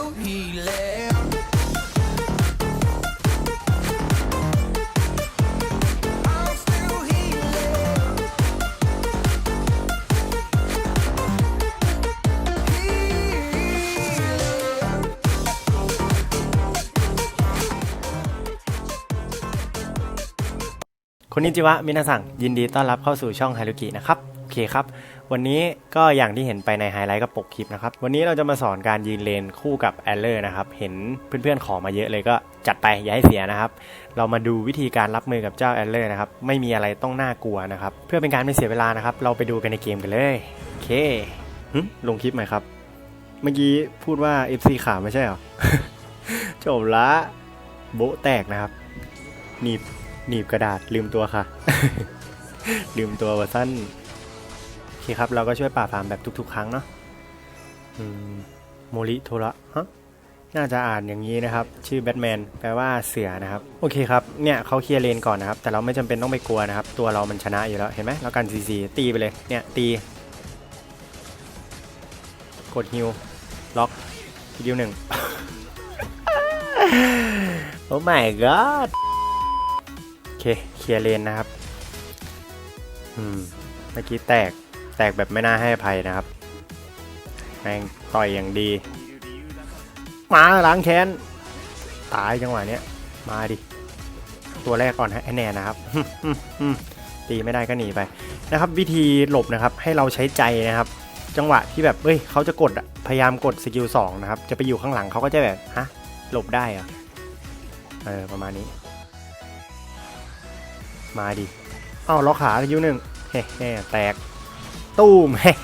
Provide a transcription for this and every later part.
will he land? คนนิจิวะมินาสังยินดีต้อนรับเข้าสู่ช่องฮารุกินะครับ เคครับ วันนี้ก็อย่างที่เห็นไปในไฮไลท์กับปกคลิปนะครับ วันนี้เราจะมาสอนการยืนเลนคู่กับแอลเลอร์นะครับ เห็นเพื่อนๆขอมาเยอะเลยก็จัดไปอย่าให้เสียนะครับ เรามาดูวิธีการรับมือกับเจ้าแอลเลอร์นะครับ ไม่มีอะไรต้องน่ากลัวนะครับ เพื่อเป็นการไม่เสียเวลานะครับ เราไปดูกันในเกมกันเลยโอเคลงคลิปไหมครับ เมื่อกี้พูดว่า FC ขาไม่ใช่หรอจบละโบแตกนะครับ หนีบหนีบกระดาษลืมตัวค่ะ ลืมตัวว่าสั้น คครับ เราก็ช่วยป่าบปรามแบบทุก ๆ ครั้งเนาะมโมริโทระฮะน่าจะอ่านอย่างนี้นะครับ ชื่อแบทแมนแปลว่าเสือนะครับ โอเคครับ เนี่ยเขาเคลียร์เลนก่อนนะครับ แต่เราไม่จำเป็นต้องไปกลัวนะครับ ตัวเรามันชนะอยู่แล้ว เห็นไหมเรากันซีซีตีไปเลย เนี่ย ตี กดฮิว ล็อกฮิวหนึ่งโอ้ my god โอเค เคลียร์เลนนะครับ อืม เมื่อกี้แตก แตกแบบไม่น่าให้อภัยนะครับแม่งต่อยอย่างดี มาล้างแค้น ตายจังหวะเนี้ย มาดิ ตัวแรกก่อนให้แน่นะครับ ตีไม่ได้ก็หนีไปนะครับ วิธีหลบนะครับ ให้เราใช้ใจนะครับ จังหวะที่แบบเอ้ยเขาจะกดพยายามกดสกิลสองนะครับ จะไปอยู่ข้างหลังเขาก็จะแบบฮะหลบได้เหรอะเออประมาณนี้ มาดิ เอ้าล็อกขาคิวหนึ่งเฮ้แแตก ตู้มเฮ้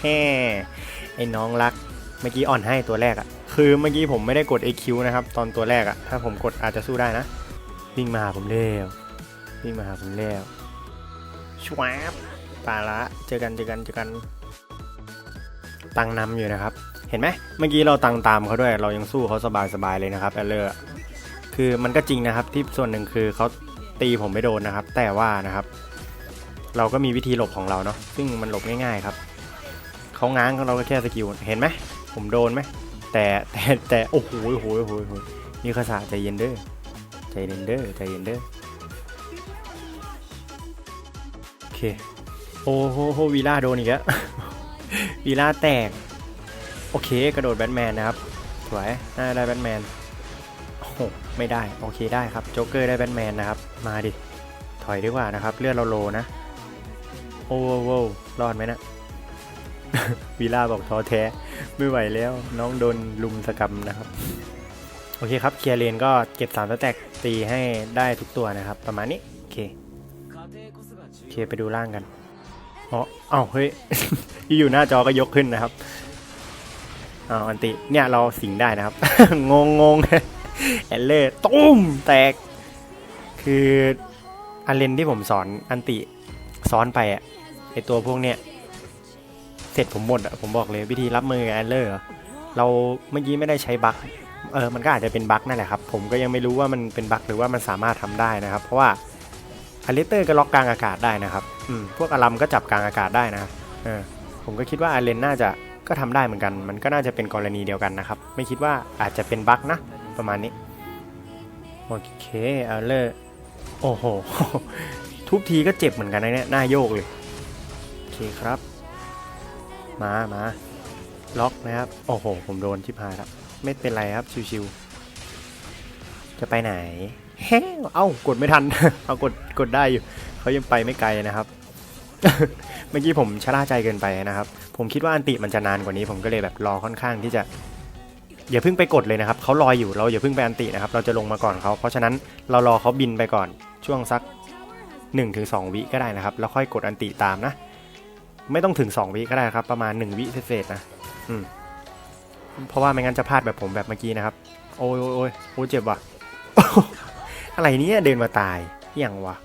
ไอ้น้องรัก เมื่อกี้อ่อนให้ตัวแรกอะคือเมื่อกี้ผมไม่ได้กด AQ นะครับ ตอนตัวแรกอะถ้าผมกดอาจจะสู้ได้นะ วิ่งมาหาผมเร็ววิ่งมาหาผมเร็วชวบปาละเจอกันเจอกันเจอกัน ตังนำอยู่นะครับ เห็นไหมเมื่อกี้เราตังตามเขาด้วย เรายังสู้เขาสบายๆเลยนะครับแอลเลอร์คือมันก็จริงนะครับที่ส่วนหนึ่งคือเขาตีผมไม่โดนนะครับ แต่ว่านะครับ เราก็มีวิธีหลบของเราเนาะซึ่งมันหลบง่ายๆครับ เขาง้างเราก็แค่สกิลเห็นไหมผมโดนไหมแต่แต่แต่โอ้โหโอ้โหโอ้โหโอ้โหนี่คาสาใจเย็นเด้อใจเย็นเด้อใจเย็นเด้อโอเคโอ้โหโหวีล่าโดนอีกแล้ว วีล่าแตก โอเคกระโดดแบทแมนนะครับสวยน่าได้แบทแมนโอ้โหไม่ได้โอเคได้ครับโจ๊กเกอร์ได้แบทแมนนะครับ มาดิถอยดีกว่านะครับ เลือดเราโลนะ โอ้โหโว้วรอดไหมนะ วีล่าบอกท้อแท้ ไม่ไหวแล้ว น้องโดนลุมสกรรมนะครับ โอเคครับ เคลียร์เลนก็เก็บสามสแต็กตีให้ได้ทุกตัวนะครับ ประมาณนี้ โอเคโอเคไปดูล่างกันอ๋อเอ้าเฮ้ย อยู่หน้าจอก็ยกขึ้นนะครับอ้าวอันติ เนี่ยเราสิงได้นะครับ งงงงแอลเลอร์ตุ้มแตก คืออันเลนที่ผมสอนอันติซ้อนไปอะไอตัวพวกเนี้ย เสร็จผมหมดอะผมบอกเลยวิธีรับมือแอลเลอร์เราเมื่อกี้ไม่ได้ใช้บั๊กเออมันก็อาจจะเป็นบั๊กนั่นแหละครับ ผมก็ยังไม่รู้ว่ามันเป็นบั๊กหรือว่ามันสามารถทำได้นะครับ เพราะว่าอเลเตอร์ก็ล็อกกลางอากาศได้นะครับอืมพวกอารัมก็จับกลางอากาศได้นะเออผมก็คิดว่าอาเลนน่าจะก็ทำได้เหมือนกัน มันก็น่าจะเป็นกรณีเดียวกันนะครับ ไม่คิดว่าอาจจะเป็นบั๊กนะประมาณนี้โอเคเอาเลอร์โอ้โหทุบทีก็เจ็บเหมือนกันนะเนี่ยหน้าโยกเลยโอเคครับ มามาล็อกนะครับ โอ้โห ผมโดนชิบหายแล้วไม่เป็นไรครับ ชิวๆ จะไปไหนเฮ้เอ้ากดไม่ทัน เอากด กดได้อยู่ เขายังไปไม่ไกลนะครับ เมื่อกี้ผมชะล่าใจเกินไปนะครับ ผมคิดว่าอันติมันจะนานกว่านี้ ผมก็เลยแบบรอค่อนข้างที่จะ อย่าเพิ่งไปกดเลยนะครับ เขาลอยอยู่ เราอย่าเพิ่งไปอันตินะครับ เราจะลงมาก่อนเขา เพราะฉะนั้นเรารอเขาบินไปก่อน ช่วงสัก 1-2 วิก็ได้นะครับ แล้วค่อยกดอันติตามนะ ไม่ต้องถึง 2 วิก็ได้ครับ ประมาณ 1 วิเศษๆนะอืมเพราะว่าไม่งั้นจะพลาดแบบผมแบบเมื่อกี้นะครับ โอ้ยโอ้ยโอ้ยโอ้ยเจ็บว่ะ อะไรเนี้ยเดินมาตายอย่างวะ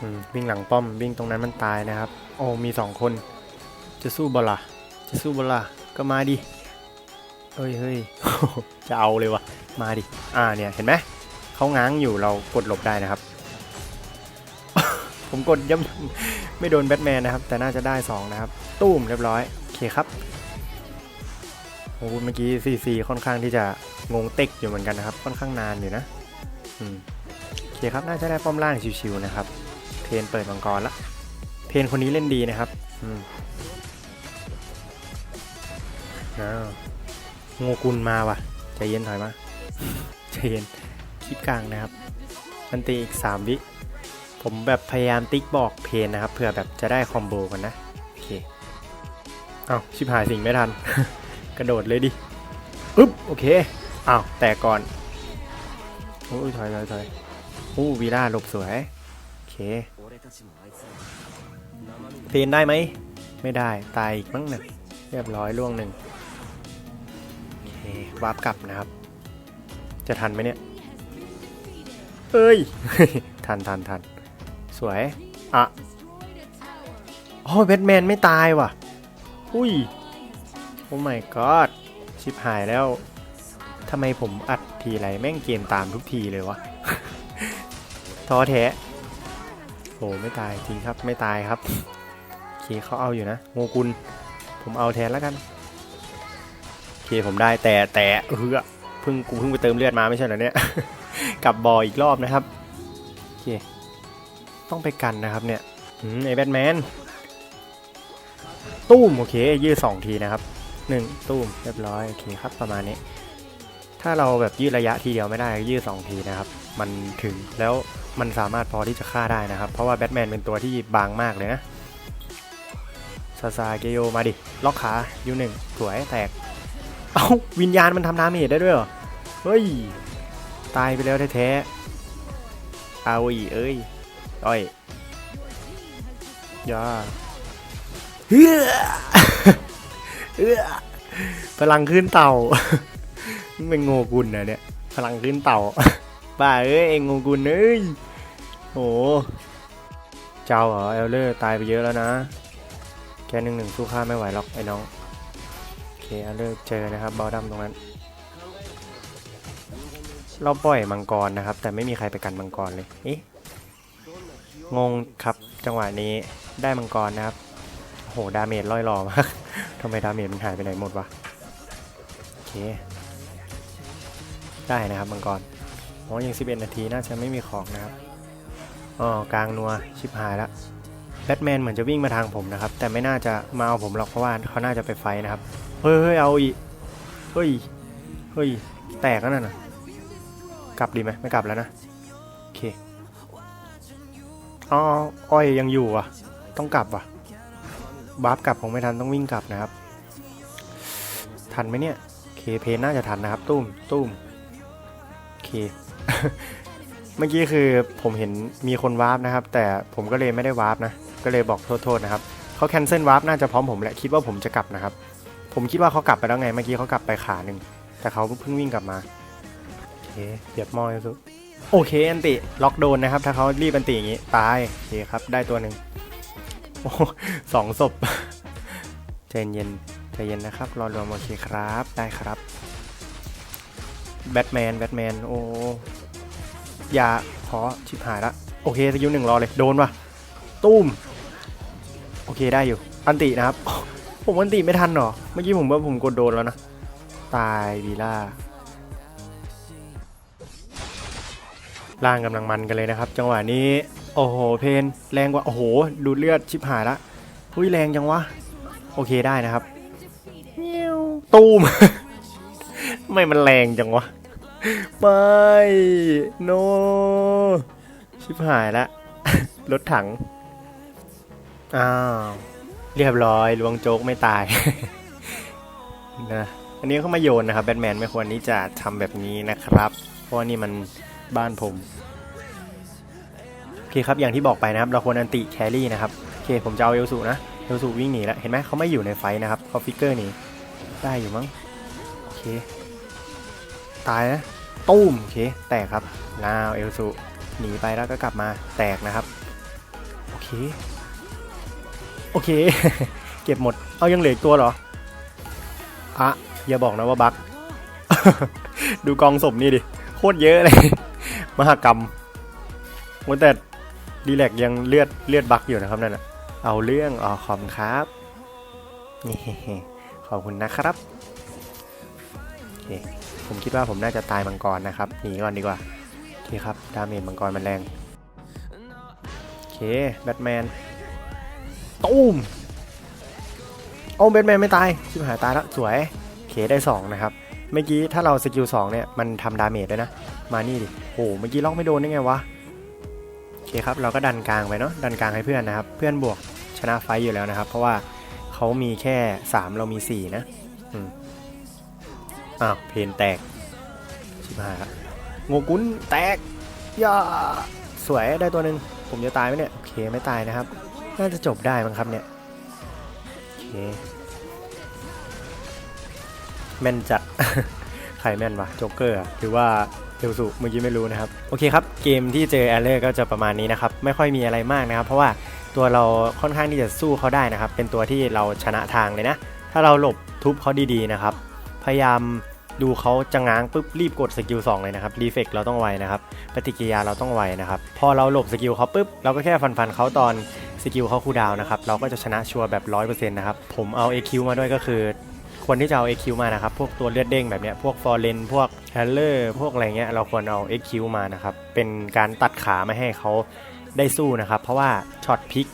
อืมวิ่งหลังป้อมวิ่งตรงนั้นมันตายนะครับ โอ้มีสองคน จะสู้บลาจะสู้บลาก็มาดิเฮ้ยเฮ้ยจะเอาเลยวะมาดิอ่าเนี่ยเห็นไหมเขาง้างอยู่เรากดหลบได้นะครับ ผมกดย่ำไม่โดนแบทแมนนะครับ แต่น่าจะได้ 2 นะครับ ตุ้มเรียบร้อย โอเคครับโอ้โหเมื่อกี้ซีซีค่อนข้างที่จะงงเต็กอยู่เหมือนกันนะครับ ค่อนข้างนานอยู่นะอืมโอเคครับน่าจะได้ป้อมล่างชิวๆนะครับ เพนเปิดมังกรละเพนคนนี้เล่นดีนะครับอืมอ้าวโงกุลมาว่ะใจเย็นถอยมาใจเย็นคลิปกลางนะครับอันตีอีก 3 วิ ผมแบบพยายามติ๊กบอกเพนนะครับเผื่อแบบจะได้คอมโบกันนะโอเคเอาชิบหายสิ่งไม่ทัน กระโดดเลยดิอึ๊บโอเคอ้าวแตกก่อนโอ้ยถอยถอยถอยโอ้วีล่าหลบสวยโอเคเพนได้ไหมไม่ได้ตายอีกมั้งเนี่ยเรียบร้อยล่วงหนึ่งโอเควาร์ปกลับนะครับ จะทันไหมเนี่ยเอ้ย ทันทันทัน สวย อะโอ้ยแบทแมนไม่ตายว่ะ อุ้ย โอ้ my god ชิบหายแล้ว ทำไมผมอัดทีไรแม่งเกมตามทุกทีเลยวะ ท้อแท้โอ้ไม่ตายจริงครับไม่ตายครับโอเคเขาเอาอยู่นะโงกุล ผมเอาแทนแล้วกันโอเคผมได้แต่แต่เออเพิ่งกูเพิ่งไปเติมเลือดมาไม่ใช่เหรอเนี่ยกลับบออีกรอบนะครับโอเค ต้องไปกันนะครับเนี่ยอืมไอแบทแมนตุ้มโอเคยืดสองทีนะครับหนึ่งตุ้มเรียบร้อยโอเคครับประมาณนี้ ถ้าเราแบบยืดระยะทีเดียวไม่ได้ยืดสองทีนะครับ มันถึงแล้วมันสามารถพอที่จะฆ่าได้นะครับ เพราะว่าแบทแมนเป็นตัวที่บางมากเลยนะซาซาเกโยมาดิ ล็อกขายูหนึ่งสวยแตก เอ้าวิญญาณมันทำดาเมจได้ด้วยเหรอ เฮ้ย ตายไปแล้วแท้ๆเอาอีเอ้ย อ้อยอย่าเฮ้อเฮ้อพลังขึ้นเต่ามึงเป็นโงกุลนะเนี่ย พลังขึ้นเต่า บ้าเอ้ยเองโงกุลเอ้ยโห เจ้าเหรอเอลเลอร์ตายไปเยอะแล้วนะแค่หนึ่งหนึ่งสู้ข้าไม่ไหวหรอกไอ้น้อง โอเคเอลเลอร์เจอนะครับบอลดัมตรงนั้น เราปล่อยมังกรนะครับ แต่ไม่มีใครไปกันมังกรเลย เอ๊ะ งงครับ จังหวะนี้ได้มังกรนะครับ โห ดาเมจล่อยหล่อมาก ทำไมดาเมจมันหายไปไหนหมดวะ โอเค ได้นะครับมังกรโอ๋อยัง 11 นาทีน่าจะไม่มีของนะครับอ๋อกลางนัวชิบหายละแบทแมนเหมือนจะวิ่งมาทางผมนะครับ แต่ไม่น่าจะมาเอาผมหรอกเพราะว่าเขาน่าจะไปไฟนะครับ เฮ้ยเฮ้ยเอาอีก เฮ้ย เฮ้ย แตกแล้วนั่นนะกลับดีไหมไม่กลับแล้วนะ อ๋ออ้อยยังอยู่ว่ะ ต้องกลับว่ะบาร์ปกลับคงไม่ทันต้องวิ่งกลับนะครับ ทันไหมเนี่ยเคเพนน่าจะทันนะครับ ตุ้มตุ้มเคเมื่อกี้คือผมเห็นมีคนวาร์ปนะครับ แต่ผมก็เลยไม่ได้วาร์ปนะ ก็เลยบอกโทษๆนะครับเขาแคนเซิลวาร์ปน่าจะพร้อมผมแหละคิดว่าผมจะกลับนะครับ ผมคิดว่าเขากลับไปแล้วไงเมื่อกี้เขากลับไปขาหนึ่งแต่เขาเพิ่งวิ่งกลับมาโอเคเปียบมอสุด โอเคอันติล็อกโดนนะครับ ถ้าเขารีบอันติอย่างนี้ตายโอเคครับได้ตัวหนึ่งโอ้สองศพใจเย็นใจเย็นนะครับรอรวมโอเคครับได้ครับแบทแมนแบทแมนโอ้อย่าขอชิบหายละโอเคสกิลหนึ่งรอเลยโดนวะตุ้มโอเคได้อยู่อันตินะครับผมอันติไม่ทันหรอเมื่อกี้ผมว่าผมกดโดนแล้วนะตายวีล่า ล่างกำลังมันกันเลยนะครับ จังหวะนี้ โอ้โห เพนแรงกว่า โอ้โห ดูดเลือดชิบหายละหุ้ยแรงจังวะ โอเคได้นะครับเมียวตูม ไม่มันแรงจังวะ ไม่ โน ชิบหายละ รถถัง อ้าว เรียบร้อยลวงโจ๊กไม่ตาย นะ อันนี้เขามาโยนนะครับ แบทแมนไม่ควรที่จะทำแบบนี้นะครับ เพราะว่านี่มัน บ้านผมโอเคครับอย่างที่บอกไปนะครับ เราควรอันติแครี่นะครับโอเคผมจะเอาเอลสูนะเอลสูวิ่งหนีแล้วเห็นไหมเขาไม่อยู่ในไฟนะครับเขาฟิกเกอร์หนีได้อยู่มั้งโอเคตายนะตุ้มโอเคแตกครับลาวเอลสูหนีไปแล้วก็กลับมาแตกนะครับโอเคโอเค เก็บหมดเอายังเหลืออีกตัวเหรออะอย่าบอกนะว่าบั๊กดูกองศพนี่ดิ โคตรเยอะเลย มหากรรมโอ้แต่ดีแลกยังเลือดเลือดบักอยู่นะครับนั่นนะเอาเรื่องอ๋อขอบครับนี่ขอบคุณนะครับโอเคผมคิดว่าผมน่าจะตายมังกรนะครับหนีก่อนดีกว่าโอเคครับดาเมจมังกรมันแรงโอเคแบทแมนตูมโอ้แบทแมนไม่ตายชิบหายตายแล้วสวยโอเคได้สองนะครับ เมื่อกี้ถ้าเราสกิลสองเนี่ยมันทำดาเมจด้วยนะ มานี่ดิโหเมื่อกี้ล็อกไม่โดนได้ไงวะโอเคครับเราก็ดันกลางไปเนาะดันกลางให้เพื่อนนะครับ เพื่อนบวกชนะไฟต์อยู่แล้วนะครับ เพราะว่าเขามีแค่ 3 เรามี 4 นะอืมอ้าวเพนแตกชิบหายละโงกุนแตกย่าสวยได้ตัวหนึ่งผมจะตายไหมเนี่ย โอเคไม่ตายนะครับ น่าจะจบได้มั้งครับเนี่ย โอเค แม่นจัด ใครแม่นวะโจ๊กเกอร์หรือว่าเอลสุเมื่อกี้ไม่รู้นะครับ โอเคครับ เกมที่เจอแอลเลอร์ก็จะประมาณนี้นะครับ ไม่ค่อยมีอะไรมากนะครับ เพราะว่าตัวเราค่อนข้างที่จะสู้เขาได้นะครับ เป็นตัวที่เราชนะทางเลยนะ ถ้าเราหลบทุบเขาดีๆนะครับ พยายามดูเขาจะง้างปุ๊บรีบกดสกิล2เลยนะครับรีเฟกเราต้องไวนะครับ ปฏิกิริยาเราต้องไวนะครับ พอเราหลบสกิลเขาปุ๊บเราก็แค่ฟันฟันเขาตอนสกิลเขาคูดาวน์นะครับ เราก็จะชนะชัวร์แบบ 100%นะครับ ผมเอา AQ มาด้วยก็คือ ควรที่จะเอา AQ มานะครับ พวกตัวเลือดเด้งแบบเนี้ย พวกฟอร์เรนพวกแฮลเลอร์พวกอะไรเงี้ย เราควรเอา AQ มานะครับ เป็นการตัดขาไม่ให้เขาได้สู้นะครับ เพราะว่าช็อตพิก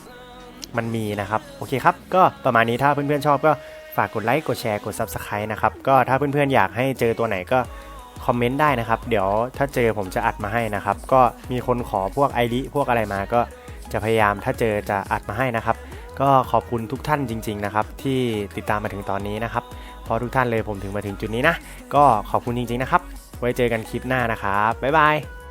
มันมีนะครับ โอเคครับ ก็ประมาณนี้ถ้าเพื่อนๆชอบก็ฝากกดไลค์กดแชร์กด Subscribe นะครับ ก็ถ้าเพื่อนๆอยากให้เจอตัวไหนก็คอมเมนต์ได้นะครับ เดี๋ยวถ้าเจอผมจะอัดมาให้นะครับ ก็มีคนขอพวกไอริพวกอะไรมาก็จะพยายามถ้าเจอจะอัดมาให้นะครับ ก็ขอบคุณทุกท่านจริง ๆ นะครับ ที่ติดตามมาถึงตอนนี้นะครับเพราะทุกท่านเลยผมถึงมาถึงจุดนี้นะ ก็ขอบคุณจริง ๆ นะครับ ไว้เจอกันคลิปหน้านะครับบ๊ายบาย